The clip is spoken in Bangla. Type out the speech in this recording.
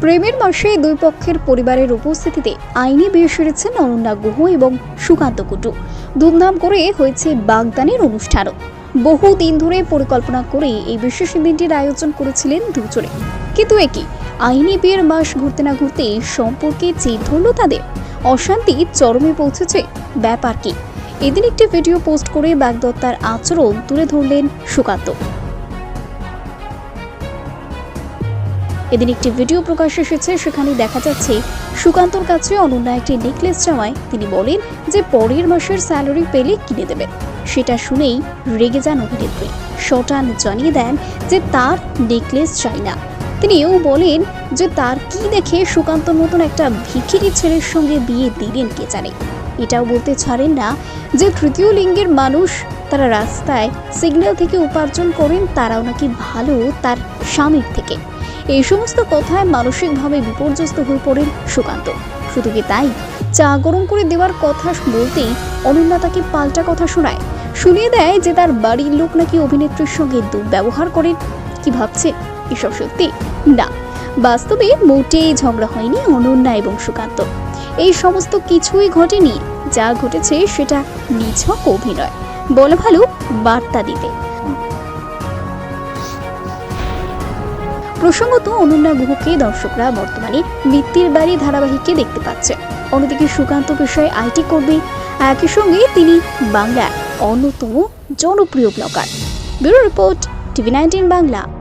প্রেমের মাসে দুই পক্ষের পরিবারের উপস্থিতিতে আইনি বিয়ে সেরেছেন অনন্যা গুহ এবং সুকান্ত কুটু। ধুমধাম করে হয়েছে বাগদানের অনুষ্ঠানও। বহু দিন ধরে পরিকল্পনা করে এই বিশেষ দিনটির আয়োজন করেছিলেন দুজনে। কিন্তু একই, আইনি বিয়ের মাস ঘুরতে না ঘুরতে সম্পর্কে যে ধরল তাদের, অশান্তি চরমে পৌঁছেছে ব্যাপার কি এদিন একটি ভিডিও পোস্ট করে বাগদত্তার আচরণ তুলে ধরলেন সুকান্ত। এদিন একটি ভিডিও প্রকাশ এসেছে সেখানে দেখা যাচ্ছে সুকান্তর কাছে অনন্যা একটি নেকলেস চাওয়ায় তিনি বলেন যে পরের মাসের স্যালারি পেলে কিনে দেবেন সেটা শুনেই রেগে যান অভিনেত্রী। শটান জানিয়ে দেন যে তার নেকলেস চাই না। তিনি এও বলেন যে তার কি দেখে সুকান্তর মতন একটা ভিখিরি ছেলের সঙ্গে বিয়ে দিলেন কে জানে। এটাও বলতে ছাড়েন না যে তৃতীয় লিঙ্গের মানুষ তারা রাস্তায় সিগন্যাল থেকে উপার্জন করেন, তারাও নাকি ভালো তার স্বামীর থেকে। এই সমস্ত কথায় মানসিকভাবে বিপর্যস্ত হয়ে পড়েন সুকান্ত। শুধু কি তাই? চা গরম করে দেওয়ার কথা বলতেই অনন্যা তাকে পাল্টা কথা শোনায়। শুনিয়ে দেয় যে তার বাড়ির লোক নাকি অভিনেত্রীর সঙ্গে দুর্ব্যবহার করেন। কি ভাবছে? এসব সত্যি? না। বাস্তবে মোটেই ঝগড়া হয়নি অনন্যা এবং সুকান্ত। এই সমস্ত কিছুই ঘটেনি। যা ঘটেছে সেটা নিছক অভিনয়। বলা ভালো বার্তা দিতে। প্রসঙ্গত অনন্যা গুহকে দর্শকরা বর্তমানে বৃত্তির বাড়ি ধারাবাহিককে দেখতে পাচ্ছে। অন্যদিকে সুকান্ত পেশায় আইটি করবে। একই সঙ্গে তিনি বাংলার অন্যতম জনপ্রিয় blogger. Bureau report, TV nineteen Bangla.